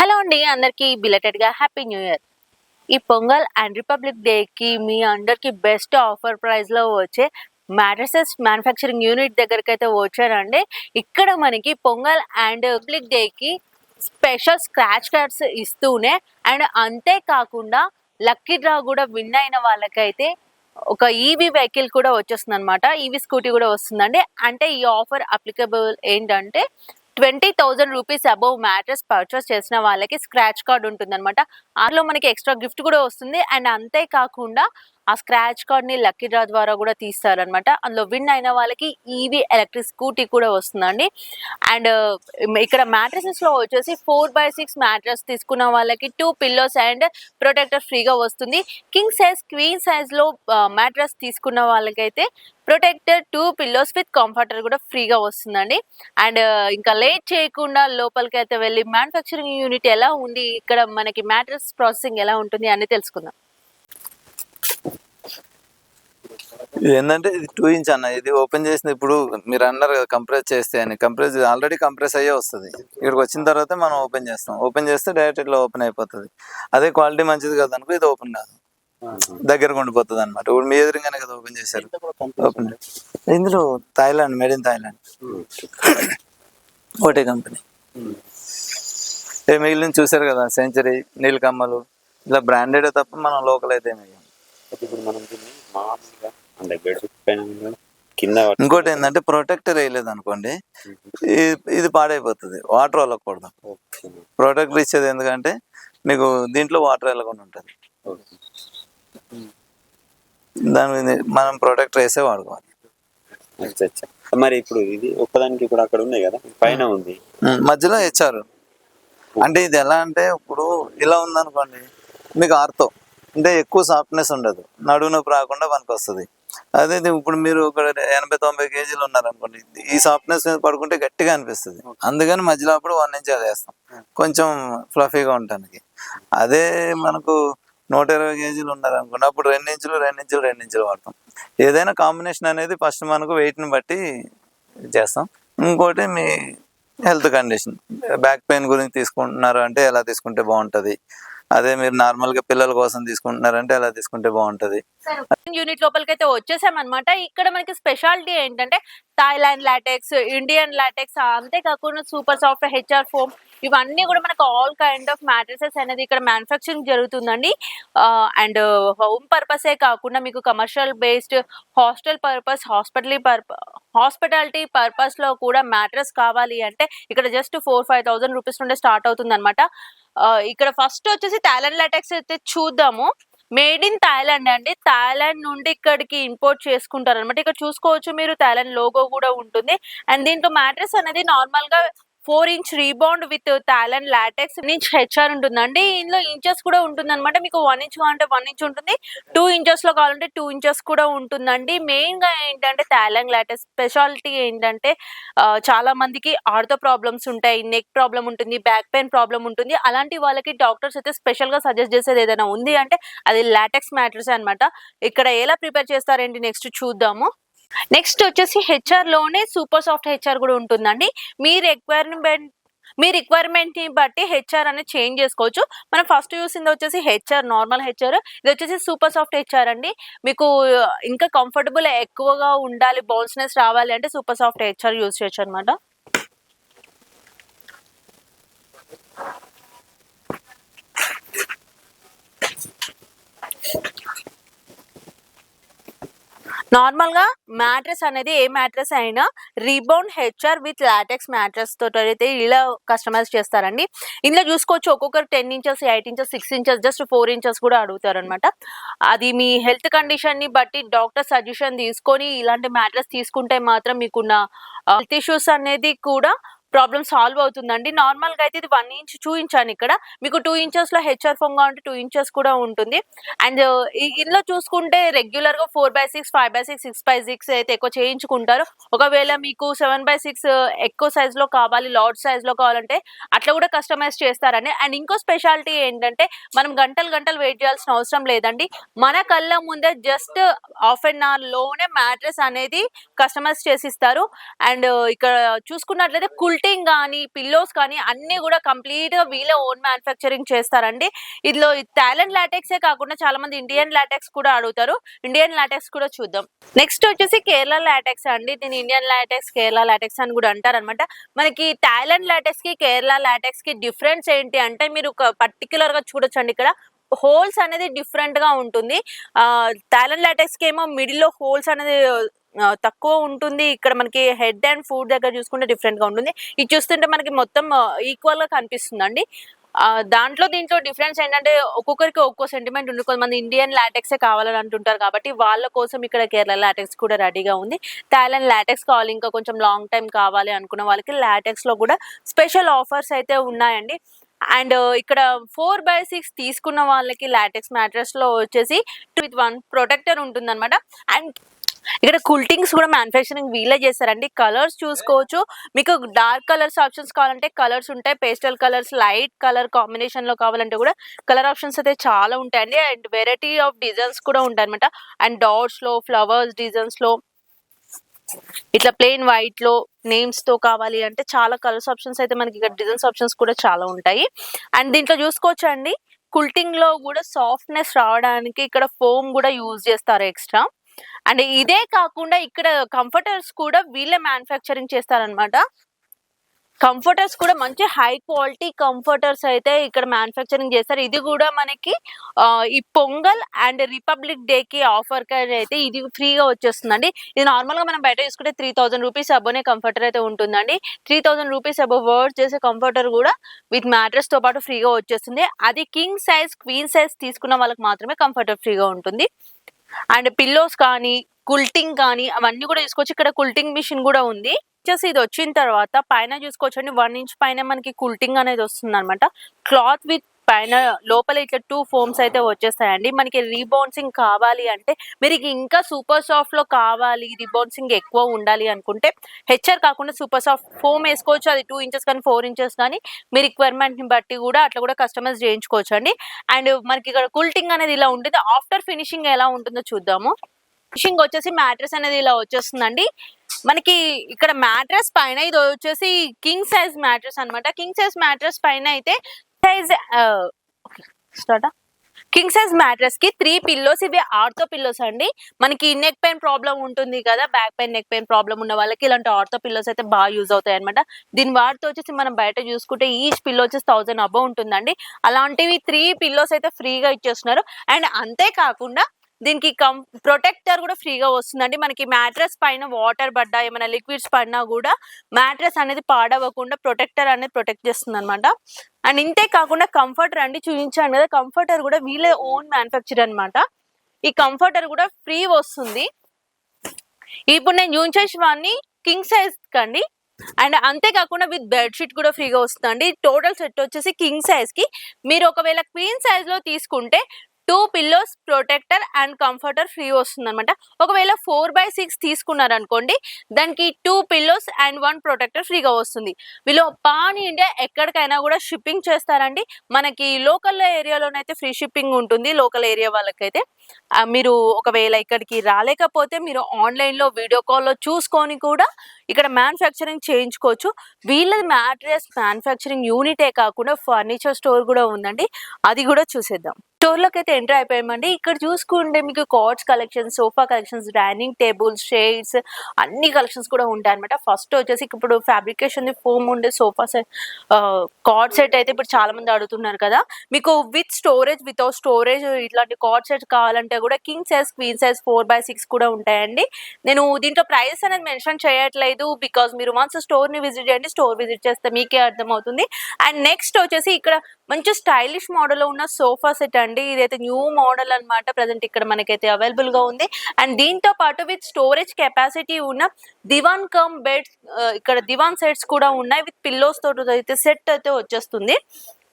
Hello అండి అందరికి బిలటెడ్గా happy new year. ఈ పొంగల్ అండ్ రిపబ్లిక్ డే కి మీ అందరికి బెస్ట్ ఆఫర్ ప్రైస్లో వచ్చే మ్యాట్రసెస్ మ్యానుఫ్యాక్చరింగ్ యూనిట్ దగ్గరికి అయితే వచ్చారండి. ఇక్కడ మనకి పొంగల్ అండ్ రిపబ్లిక్ డే కి స్పెషల్ స్క్రాచ్ కార్డ్స్ ఇస్తూనే అండ్ అంతేకాకుండా లక్కీ డ్రా కూడా విన్ అయిన వాళ్ళకైతే ఒక ఈవీ వెహికల్ కూడా వచ్చేస్తుంది అనమాట ఈవీ స్కూటీ కూడా వస్తుందండి. అంటే ఈ ఆఫర్ అప్లికబుల్ ఏంటంటే twenty thousand rupees above mattress purchase చేసిన వాళ్ళకి స్క్రాచ్ కార్డ్ ఉంటుంది అనమాట అందులో మనకి ఎక్స్ట్రా గిఫ్ట్ కూడా వస్తుంది. అండ్ అంతేకాకుండా ఆ స్క్రాచ్ కార్డ్ని లక్కీ డ్రా ద్వారా కూడా తీస్తారనమాట అందులో విన్ అయిన వాళ్ళకి ఈవీ ఎలక్ట్రిక్ స్కూటీ కూడా వస్తుందండి. అండ్ uh, ఇక్కడ మ్యాట్రసెస్లో వచ్చేసి ఫోర్ బై సిక్స్ మ్యాట్రస్ తీసుకున్న వాళ్ళకి టూ పిల్లోస్ అండ్ ప్రొటెక్టర్ ఫ్రీగా వస్తుంది. కింగ్ సైజ్ క్వీన్ సైజ్లో మ్యాట్రస్ తీసుకున్న వాళ్ళకైతే protector two pillows with comforter కూడా ఫ్రీగా వస్తుందండి. అండ్ uh, ఇంకా లేట్ చేయకుండా లోపలికి అయితే వెళ్ళి మ్యానుఫ్యాక్చరింగ్ యూనిట్ ఎలా ఉంది? ఇక్కడ మనకి మ్యాట్రస్ ప్రాసెసింగ్ ఎలా ఉంటుంది? అని తెలుసుకుందాం. ఇది ఏంటంటే ఇది టూ ఇంచ్ అన్న ఇది ఓపెన్ చేసింది ఇప్పుడు మీరు అన్నారు కదా కంప్రెస్ చేస్తే అని. కంప్రెస్ ఆల్రెడీ కంప్రెస్ అయ్యే వస్తుంది. ఇక్కడికి వచ్చిన తర్వాత మనం ఓపెన్ చేస్తాం. ఓపెన్ చేస్తే డైరెక్ట్ ఇట్లా ఓపెన్ అయిపోతుంది. అదే క్వాలిటీ మంచిది కదా అనుకో ఇది ఓపెన్ కాదు. దగ్గరకు ఉండిపోతుంది అనమాట ఇప్పుడు మీ ఎదురుగానే కదా ఓపెన్ చేశారు. ఓపెన్ ఇందులో థాయిలాండ్ మేడ్ ఇన్ థాయిలాండ్ ఒకటే కంపెనీ ఏ మిగిలిన చూసారు కదా సెంచరీ నీలకమ్మలు ఇలా బ్రాండెడ్ తప్ప మనం లోకల్ అయితే. ఇప్పుడు మనం మామూలుగా అంటే బెడ్ పైన ఉన్న కింద ఇంకోటి ఏంటంటే ప్రొటెక్టర్ వేయలేదు అనుకోండి ఇది పాడైపోతుంది వాటర్ వెళ్ళకూడదు ప్రొటెక్టర్ ఇచ్చేది ఎందుకంటే మీకు దీంట్లో వాటర్ వెళ్ళకుండా ఉంటుంది. దాని మీద మనం ప్రొటెక్టర్ వేసే వాడుకోవాలి. మరి ఇప్పుడు ఇది ఒక్కదానికి ఇప్పుడు అక్కడ ఉన్నాయి కదా? పైన ఉంది. మధ్యలో ఇచ్చారు అంటే ఇది ఎలా అంటే ఇప్పుడు ఇలా ఉందనుకోండి మీకు ఆర్తో. అంటే ఎక్కువ సాఫ్ట్నెస్ ఉండదు. నడువు నొప్పి రాకుండా పనికి వస్తుంది అదే ఇప్పుడు మీరు ఒక ఎనభై తొంభై కేజీలు ఉన్నారనుకోండి ఈ సాఫ్ట్నెస్ మీద పడుకుంటే గట్టిగా అనిపిస్తుంది. అందుకని మధ్యలో అప్పుడు వన్ ఇంచ్ అది వేస్తాం. కొంచెం ఫ్లఫీగా ఉండటానికి. అదే మనకు నూట ఇరవై కేజీలు ఉన్నారనుకోండి అప్పుడు రెండు ఇంచులు రెండు ఇంచులు రెండు ఇంచులు వాడతాం. ఏదైనా కాంబినేషన్ అనేది ఫస్ట్ మనకు వెయిట్ని బట్టి చేస్తాం. ఇంకోటి మీ హెల్త్ కండిషన్ బ్యాక్ పెయిన్ గురించి తీసుకుంటున్నారు అంటే ఎలా తీసుకుంటే బాగుంటుంది? అదే మీరు నార్మల్గా పిల్లల కోసం తీసుకుంటున్నారంటే అలా తీసుకుంటే బాగుంటుంది. యూనిట్ లోపలికి అయితే వచ్చేసామన్నమాట. ఇక్కడ మనకి స్పెషాలిటీ ఏంటంటే థాయిలాండ్ లాటెక్స్ ఇండియన్ లాటెక్స్ అంతేకాకుండా సూపర్ సాఫ్ట్ హెచ్ఆర్ ఫోమ్ ఇవన్నీ కూడా మనకు ఆల్ కైండ్ ఆఫ్ మ్యాట్రసెస్ అనేది ఇక్కడ మ్యానుఫ్యాక్చరింగ్ జరుగుతుందండి. అండ్ హోమ్ పర్పసే కాకుండా మీకు commercial based hostel purpose hospital పర్ప hospitality పర్పస్లో కూడా మ్యాట్రస్ కావాలి అంటే ఇక్కడ just four five thousand rupees నుండి స్టార్ట్ అవుతుంది అనమాట ఇక్కడ ఫస్ట్ వచ్చేసి థాయిలాండ్ లాటెక్స్ అయితే చూద్దాము. మేడ్ ఇన్ థాయిలాండ్ అండి. థాయిలాండ్ నుండి ఇక్కడికి ఇంపోర్ట్ చేసుకుంటారు అనమాట ఇక్కడ చూసుకోవచ్చు మీరు థాయిలాండ్ లోగో కూడా ఉంటుంది. అండ్ దీంట్లో మ్యాట్రెస్ అనేది నార్మల్గా four inch rebound with Talalay latex inch HR ఉంటుందండి. ఇందులో ఇంచెస్ కూడా ఉంటుంది అనమాట మీకు వన్ ఇంచ్ కావాలంటే వన్ ఇంచ్ ఉంటుంది. టూ ఇంచెస్లో కావాలంటే టూ ఇంచెస్ కూడా ఉంటుందండి. మెయిన్గా ఏంటంటే థాలన్ లాటెక్స్ స్పెషాలిటీ ఏంటంటే చాలా మందికి ఆర్థో ప్రాబ్లమ్స్ ఉంటాయి. నెక్ ప్రాబ్లం ఉంటుంది బ్యాక్ పెయిన్ ప్రాబ్లం ఉంటుంది. అలాంటి వాళ్ళకి డాక్టర్స్ అయితే స్పెషల్గా సజెస్ట్ చేసేది ఏదైనా ఉంది అంటే అది లాటెక్స్ మ్యాటర్స్ అన్నమాట. ఇక్కడ ఎలా ప్రిపేర్ చేస్తారేంటి నెక్స్ట్ చూద్దాము. నెక్స్ట్ వచ్చేసి హెచ్ఆర్లోనే సూపర్ సాఫ్ట్ హెచ్ఆర్ కూడా ఉంటుందండి. మీ రిక్వైర్మెంట్ మీ రిక్వైర్మెంట్ని బట్టి హెచ్ఆర్ అనేది చేంజ్ చేసుకోవచ్చు. మనం ఫస్ట్ చూసింది వచ్చేసి హెచ్ఆర్ నార్మల్ హెచ్ఆర్ ఇది వచ్చేసి సూపర్ సాఫ్ట్ హెచ్ఆర్ అండి. మీకు ఇంకా కంఫర్టబుల్ ఎక్కువగా ఉండాలి బౌన్స్నెస్ రావాలి అంటే సూపర్ సాఫ్ట్ హెచ్ఆర్ యూజ్ చేయొచ్చు అనమాట నార్మల్గా మ్యాట్రెస్ అనేది ఏ మ్యాట్రెస్ అయినా rebound HR with latex mattress తోటి అయితే ఇలా కస్టమైజ్ చేస్తారండి. ఇందులో చూసుకోవచ్చు ఒక్కొక్కరు ten inches eight inches six inches just four inches కూడా అడుగుతారు అనమాట అది మీ హెల్త్ కండిషన్ని బట్టి డాక్టర్ సజెషన్ తీసుకొని ఇలాంటి మ్యాట్రెస్ తీసుకుంటే మాత్రం మీకున్న హెల్త్ ఇష్యూస్ అనేది కూడా ప్రాబ్లమ్ సాల్వ్ అవుతుందండి. నార్మల్గా అయితే ఇది వన్ ఇంచ్ టూ ఇంచ్ అని ఇక్కడ. మీకు టూ ఇంచెస్లో హెచ్ఆర్ ఫోన్ కావాలంటే టూ ఇంచెస్ కూడా ఉంటుంది. అండ్ ఇందులో చూసుకుంటే రెగ్యులర్గా four by six five by six six by six అయితే ఎక్కువ చేయించుకుంటారు. ఒకవేళ మీకు సెవెన్ బై సిక్స్ ఎక్కువ సైజ్లో కావాలి లార్జ్ సైజ్లో కావాలంటే అట్లా కూడా కస్టమైజ్ చేస్తారని. అండ్ ఇంకో స్పెషాలిటీ ఏంటంటే మనం గంటలు గంటలు వెయిట్ చేయాల్సిన అవసరం లేదండి. మన కళ్ళ ముందే జస్ట్ హాఫ్ అన్ అవర్లోనే మ్యాట్రెస్ అనేది కస్టమైజ్ చేసిస్తారు. అండ్ ఇక్కడ చూసుకున్నట్లయితే కుల్ క్విల్టింగ్ కానీ పిల్లోస్ కానీ అన్ని కూడా కంప్లీట్గా వీళ్ళే ఓన్ మ్యానుఫ్యాక్చరింగ్ చేస్తారండి. ఇట్లో థాలెంట్ లాటెక్స్ లాటెక్సే కాకుండా చాలా మంది ఇండియన్ లాటెక్స్ కూడా అడుగుతారు. ఇండియన్ లాటెక్స్ కూడా చూద్దాం. నెక్స్ట్ వచ్చేసి కేరళ లాటెక్స్ అండి. దీని ఇండియన్ లాటెక్స్ కేరళ లాటెక్స్ అని కూడా అంటారు అనమాట మనకి థాయిలాండ్ లాటెక్స్కి కేరళ లాటెక్స్కి డిఫరెన్స్ ఏంటి అంటే మీరు ఒక పర్టికులర్గా చూడొచ్చండి ఇక్కడ. హోల్స్ అనేది డిఫరెంట్గా ఉంటుంది. ఆ థాయిలాండ్ లాటెక్స్కి ఏమో మిడిల్లో హోల్స్ అనేది తక్కువ ఉంటుంది. ఇక్కడ మనకి హెడ్ అండ్ ఫుడ్ దగ్గర చూసుకుంటే డిఫరెంట్గా ఉంటుంది. ఇది చూస్తుంటే మనకి మొత్తం ఈక్వల్గా కనిపిస్తుందండి. దాంట్లో దీంట్లో డిఫరెన్స్ ఏంటంటే ఒక్కొక్కరికి ఒక్కో సెంటిమెంట్ ఉంటుంది. కొంతమంది ఇండియన్ లాటెక్సే కావాలని అంటుంటారు కాబట్టి వాళ్ళ కోసం ఇక్కడ కేరళ లాటెక్స్ కూడా రెడీగా ఉంది. థాయిలాండ్ లాటెక్స్ కావాలి ఇంకా కొంచెం లాంగ్ టైం కావాలి అనుకున్న వాళ్ళకి లాటెక్స్లో కూడా స్పెషల్ ఆఫర్స్ అయితే ఉన్నాయండి. అండ్ ఇక్కడ ఫోర్ బై సిక్స్ తీసుకున్న వాళ్ళకి లాటెక్స్ మ్యాట్రెస్లో వచ్చేసి విత్ వన్ ప్రొటెక్టర్ ఉంటుందన్నమాట. అండ్ ఇక్కడ కుల్టింగ్స్ కూడా మ్యానుఫ్యాక్చరింగ్ వీలే చేస్తారండి. కలర్స్ చూసుకోవచ్చు. మీకు డార్క్ కలర్స్ ఆప్షన్స్ కావాలంటే కలర్స్ ఉంటాయి. పేస్టల్ కలర్స్ లైట్ కలర్ కాంబినేషన్లో కావాలంటే కూడా కలర్ ఆప్షన్స్ అయితే చాలా ఉంటాయండి. అండ్ వెరైటీ ఆఫ్ డిజైన్స్ కూడా ఉంటాయి అనమాట అండ్ డాట్స్లో ఫ్లవర్స్ డిజైన్స్లో ఇట్లా ప్లెయిన్ వైట్లో నేమ్స్తో కావాలి అంటే చాలా కలర్స్ ఆప్షన్స్ అయితే మనకి ఇక్కడ డిజైన్స్ ఆప్షన్స్ కూడా చాలా ఉంటాయి. అండ్ దీంట్లో చూసుకోవచ్చు అండి? కుల్టింగ్లో కూడా సాఫ్ట్నెస్ రావడానికి ఇక్కడ ఫోమ్ కూడా యూజ్ చేస్తారు ఎక్స్ట్రా. అండ్ ఇదే కాకుండా ఇక్కడ కంఫర్టర్స్ కూడా వీళ్ళే మ్యానుఫ్యాక్చరింగ్ చేస్తారనమాట కంఫర్టర్స్ కూడా మంచి హై క్వాలిటీ కంఫర్టర్స్ అయితే ఇక్కడ మ్యానుఫ్యాక్చరింగ్ చేస్తారు. ఇది కూడా మనకి ఈ పొంగల్ అండ్ రిపబ్లిక్ డే కి ఆఫర్ అయితే ఇది ఫ్రీగా వచ్చేస్తుందండి. ఇది నార్మల్గా మనం బయట తీసుకుంటే త్రీ థౌసండ్ రూపీస్ అబోనే కంఫర్టర్ అయితే ఉంటుందండి. త్రీ థౌసండ్ రూపీస్ అబో వర్డ్ చేసే కంఫర్టర్ కూడా విత్ మ్యాట్రెస్తో పాటు ఫ్రీగా వచ్చేస్తుంది. అది కింగ్ సైజ్ క్వీన్ సైజ్ తీసుకున్న వాళ్ళకి మాత్రమే కంఫర్టర్ ఫ్రీగా ఉంటుంది. అండ్ పిల్లోస్ కానీ కుల్టింగ్ కానీ అవన్నీ కూడా తీసుకోవచ్చు ఇక్కడ కుల్టింగ్ మిషన్ కూడా ఉంది. వచ్చేసి ఇది వచ్చిన తర్వాత పైన చూసుకోవచ్చండి. వన్ ఇంచ్ పైన మనకి కుల్టింగ్ అనేది వస్తుంది అనమాట క్లాత్ విత్ పైన లోపల ఇట్లా టూ ఫోమ్స్ అయితే వచ్చేస్తాయండి. మనకి రీబౌన్సింగ్ కావాలి అంటే మీరు ఇంకా సూపర్ సాఫ్ట్లో కావాలి రీబౌన్సింగ్ ఎక్కువ ఉండాలి అనుకుంటే హెచ్ఆర్ కాకుండా సూపర్ సాఫ్ట్ ఫోమ్ వేసుకోవచ్చు. అది టూ ఇంచెస్ కానీ ఫోర్ ఇంచెస్ కానీ మీ రిక్వైర్మెంట్ని బట్టి కూడా అట్లా కూడా కస్టమైజ్ చేయించుకోవచ్చు అండి అండ్ మనకి ఇక్కడ కుల్టింగ్ అనేది ఇలా ఉంటుంది. ఆఫ్టర్ ఫినిషింగ్ ఎలా ఉంటుందో చూద్దాము. ఫినిషింగ్ వచ్చేసి మ్యాట్రెస్ అనేది ఇలా వచ్చేస్తుందండి. మనకి ఇక్కడ మ్యాట్రెస్ పైన ఇది వచ్చేసి కింగ్ సైజ్ మ్యాట్రెస్ అన్నమాట. కింగ్ సైజ్ మ్యాట్రెస్ పైన అయితే సైజ్ స్టార్ట్ కింగ్ సైజ్ మ్యాట్రెస్కి త్రీ పిల్లోస్ ఇవి ఆర్థో పిల్లోస్ అండి. మనకి నెక్ పెయిన్ ప్రాబ్లం ఉంటుంది కదా back pain neck pain problem ఉన్న వాళ్ళకి ఇలాంటి ఆర్థో పిల్లోస్ అయితే బాగా యూజ్ అవుతాయి అనమాట దీని వాటితో వచ్చేసి మనం బయట చూసుకుంటే ఈచ్ పిల్లో వచ్చేసి థౌసండ్ అబౌ ఉంటుందండి. అలాంటివి త్రీ పిల్లోస్ అయితే ఫ్రీగా ఇచ్చేస్తున్నారు. అండ్ అంతేకాకుండా దీనికి కం ప్రొటెక్టర్ కూడా ఫ్రీగా వస్తుందండి. మనకి మ్యాట్రెస్ పైన వాటర్ పడ్డా ఏమైనా లిక్విడ్స్ పడినా కూడా మ్యాట్రెస్ అనేది పాడవకుండా ప్రొటెక్టర్ అనేది ప్రొటెక్ట్ చేస్తుంది అనమాట అండ్ ఇంతే కాకుండా కంఫర్టర్ అండి చూపించాను కదా కంఫర్టర్ కూడా వీళ్ళే ఓన్ మ్యానుఫ్యాక్చర్ అనమాట ఈ కంఫర్టర్ కూడా ఫ్రీ వస్తుంది. ఇప్పుడు నేను చూపించేసినవన్నీ కింగ్ సైజ్ కండి. అండ్ అంతేకాకుండా విత్ బెడ్ షీట్ కూడా ఫ్రీగా వస్తుందండి. టోటల్ సెట్ వచ్చేసి కింగ్ సైజ్కి. మీరు ఒకవేళ క్వీన్ సైజ్లో తీసుకుంటే two pillows protector and comforter free వస్తుంది అనమాట ఒకవేళ ఫోర్ బై సిక్స్ తీసుకున్నారనుకోండి దానికి two pillows and one protector ఫ్రీగా వస్తుంది. వీళ్ళు పాన్ ఇండియా ఎక్కడికైనా కూడా షిప్పింగ్ చేస్తారండి. మనకి లోకల్ ఏరియాలోనైతే ఫ్రీ షిప్పింగ్ ఉంటుంది లోకల్ ఏరియా వాళ్ళకైతే. మీరు ఒకవేళ ఇక్కడికి రాలేకపోతే మీరు ఆన్లైన్లో వీడియో కాల్లో చూసుకొని కూడా ఇక్కడ మ్యానుఫ్యాక్చరింగ్ చేయించుకోవచ్చు. వీళ్ళది మ్యాట్రియల్స్ మ్యానుఫ్యాక్చరింగ్ యూనిటే కాకుండా ఫర్నిచర్ స్టోర్ కూడా ఉందండి. అది కూడా చూసేద్దాం. స్టోర్లోకి అయితే ఎంటర్ అయిపోయామండి. ఇక్కడ చూసుకుంటే మీకు cots collections sofa collections dining tables shades అన్ని కలెక్షన్స్ కూడా ఉంటాయి అనమాట ఫస్ట్ వచ్చేసి ఇప్పుడు ఫ్యాబ్రికేషన్ ఫోమ్ ఉండే సోఫా సెట్ కార్డ్ సెట్ అయితే ఇప్పుడు చాలా మంది అడుగుతున్నారు కదా. మీకు విత్ స్టోరేజ్ వితౌట్ స్టోరేజ్ ఇట్లాంటి కార్డ్ సెట్ కావాలంటే కూడా king size queen size four by six కూడా ఉంటాయండి. నేను దీంట్లో ప్రైస్ అనేది మెన్షన్ చేయట్లేదు. బికాస్ మీరు వన్స్ స్టోర్ని విజిట్ చేయండి స్టోర్ విజిట్ చేస్తే మీకే అర్థమవుతుంది. అండ్ నెక్స్ట్ వచ్చేసి ఇక్కడ మంచి స్టైలిష్ మోడల్లో ఉన్న సోఫా సెట్ అండి. ఇదైతే న్యూ మోడల్ అన్నమాట. ప్రజెంట్ ఇక్కడ మనకైతే అవైలబుల్గా ఉంది. అండ్ దీంతో పాటు విత్ స్టోరేజ్ కెపాసిటీ ఉన్న దివాన్ కమ్ బెడ్స్ ఇక్కడ దివాన్ సెట్స్ కూడా ఉన్నాయి. విత్ పిల్లోస్ తోటి అయితే సెట్ అయితే వచ్చేస్తుంది.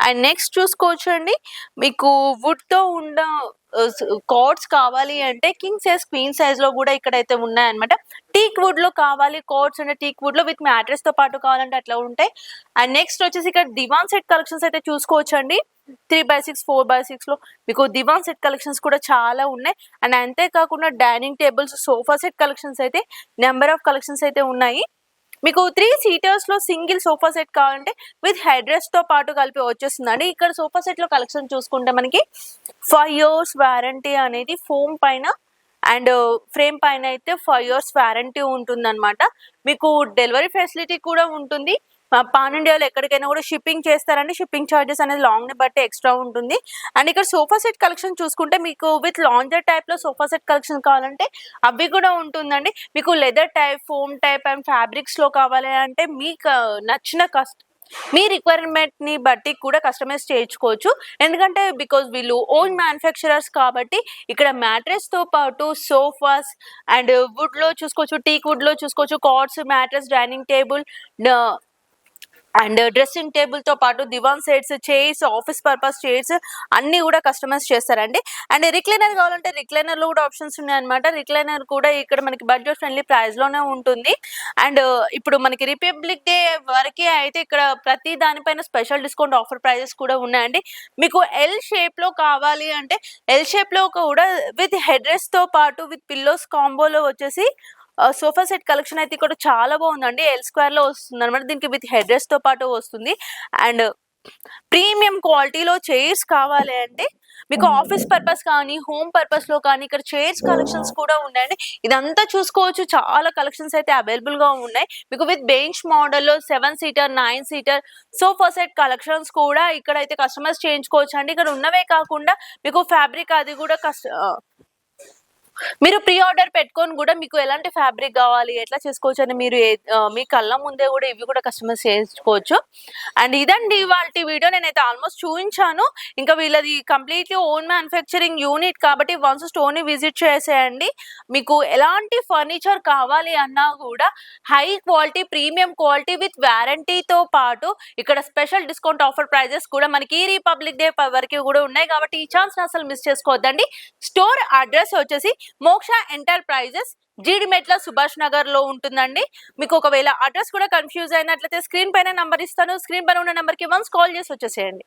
అండ్ నెక్స్ట్ చూసుకోవచ్చు అండి మీకు వుడ్తో ఉన్న కార్డ్స్ కావాలి అంటే కింగ్ సైజ్ క్వీన్ సైజ్లో కూడా ఇక్కడైతే ఉన్నాయన్నమాట. టీక్ వుడ్లో కావాలి కార్డ్స్ అంటే టీక్ వుడ్లో విత్ మ్యాట్రెస్తో పాటు కావాలంటే అట్లా ఉంటాయి. అండ్ నెక్స్ట్ వచ్చేసి ఇక్కడ దివాన్ సెట్ కలెక్షన్స్ అయితే చూసుకోవచ్చు అండి three by six four by సిక్స్లో మీకు దివాన్ సెట్ కలెక్షన్స్ కూడా చాలా ఉన్నాయి. అండ్ అంతేకాకుండా dining tables sofa set collections అయితే నెంబర్ ఆఫ్ కలెక్షన్స్ అయితే ఉన్నాయి. మీకు త్రీ సీటర్స్లో సింగిల్ సోఫా సెట్ కావాలంటే విత్ హెడ్ రెస్ట్తో పాటు కలిపి వచ్చేస్తుందండి. ఇక్కడ సోఫా సెట్లో కలెక్షన్ చూసుకుంటే మనకి ఫైవ్ ఇయర్స్ వారంటీ అనేది ఫోమ్ పైన అండ్ ఫ్రేమ్ uh, పైన అయితే ఫైవ్ ఇయర్స్ వారంటీ ఉంటుందన్నమాట. మీకు డెలివరీ ఫెసిలిటీ కూడా ఉంటుంది. పాన్ ఇండియాలో ఎక్కడికైనా కూడా షిప్పింగ్ చేస్తారండి. షిప్పింగ్ చార్జెస్ అనేది లాంగ్ని బట్టి ఎక్స్ట్రా ఉంటుంది. అండ్ ఇక్కడ సోఫా సెట్ కలెక్షన్ చూసుకుంటే మీకు విత్ లాంజర్ టైప్లో సోఫా సెట్ కలెక్షన్ కావాలంటే అవి కూడా ఉంటుందండి. మీకు leather type foam type and ఫ్యాబ్రిక్స్లో కావాలి అంటే మీకు నచ్చిన కస్ట్ మీ రిక్వైర్మెంట్ని బట్టి కూడా కస్టమైజ్ చేయించుకోవచ్చు. ఎందుకంటే బికాజ్ వీళ్ళు ఓన్ మ్యానుఫ్యాక్చరర్స్ కాబట్టి ఇక్కడ మ్యాట్రెస్తో పాటు సోఫాస్ అండ్ వుడ్లో చూసుకోవచ్చు టీక్ వుడ్లో చూసుకోవచ్చు cots mattress dining table and dressing టేబుల్తో పాటు దివాన్ sets chairs office purpose chairs అన్ని కూడా కస్టమైజ్ చేస్తారండి. అండ్ రిక్లైనర్ కావాలంటే రిక్లైనర్లో కూడా ఆప్షన్స్ ఉన్నాయన్నమాట. రిక్లైనర్ కూడా ఇక్కడ మనకి బడ్జెట్ ఫ్రెండ్లీ ప్రైస్లోనే ఉంటుంది. అండ్ ఇప్పుడు మనకి రిపబ్లిక్ డే వరకే అయితే ఇక్కడ ప్రతి దానిపైన స్పెషల్ డిస్కౌంట్ ఆఫర్ ప్రైజెస్ కూడా ఉన్నాయండి. మీకు ఎల్ షేప్లో కావాలి అంటే ఎల్ షేప్లో కూడా విత్ హెడ్ రెస్ట్తో పాటు విత్ పిల్లోస్ కాంబోలో వచ్చేసి సోఫా సెట్ కలెక్షన్ అయితే ఇక్కడ చాలా బాగుందండి. ఎల్ స్క్వేర్లో వస్తుంది అనమాట దీనికి విత్ హెడ్ రెస్ట్తో పాటు వస్తుంది. అండ్ ప్రీమియం క్వాలిటీలో చైర్స్ కావాలి అంటే మీకు ఆఫీస్ పర్పస్ కానీ హోమ్ పర్పస్లో కానీ ఇక్కడ చైర్స్ కలెక్షన్స్ కూడా ఉన్నాయండి. ఇదంతా చూసుకోవచ్చు. చాలా కలెక్షన్స్ అయితే అవైలబుల్గా ఉన్నాయి. మీకు విత్ బెంచ్ మోడల్లో seven seater nine seater sofa set collections కూడా ఇక్కడ అయితే కస్టమర్స్ చేయించుకోవచ్చు అండి ఇక్కడ ఉన్నవే కాకుండా మీకు ఫ్యాబ్రిక్ అది కూడా కస్ట మీరు ప్రీ ఆర్డర్ పెట్టుకొని కూడా మీకు ఎలాంటి ఫ్యాబ్రిక్ కావాలి ఎట్లా చేసుకోవచ్చు అని మీరు మీ కళ్ళ ముందే కూడా ఇవి కూడా కస్టమర్స్ చేసుకోవచ్చు అండ్ ఇదండి వాళ్ళ వీడియో నేనైతే ఆల్మోస్ట్ చూపించాను ఇంకా వీళ్ళది కంప్లీట్లీ ఓన్ మ్యానుఫ్యాక్చరింగ్ యూనిట్ కాబట్టి వన్స్ స్టోర్ని విజిట్ చేసేయండి. మీకు ఎలాంటి ఫర్నిచర్ కావాలి అన్నా కూడా high quality premium quality with వ్యారంటీతో పాటు ఇక్కడ స్పెషల్ డిస్కౌంట్ ఆఫర్ ప్రైజెస్ కూడా మనకి ఈ రిపబ్లిక్ డే వరకు కూడా ఉన్నాయి కాబట్టి ఈ ఛాన్స్ అసలు మిస్ చేసుకోవద్దండి. స్టోర్ అడ్రస్ వచ్చేసి మోక్ష ఎంటర్ప్రైజెస్ జీడిమెట్ల సుభాష్ నగర్లో ఉంటుందండి. మీకు ఒకవేళ అడ్రస్ కూడా కన్ఫ్యూజ్ అయినట్లయితే స్క్రీన్ పైన నంబర్ ఇస్తాను. స్క్రీన్ పైన ఉన్న నెంబర్కి వన్స్ కాల్ చేసి వచ్చేసేయండి.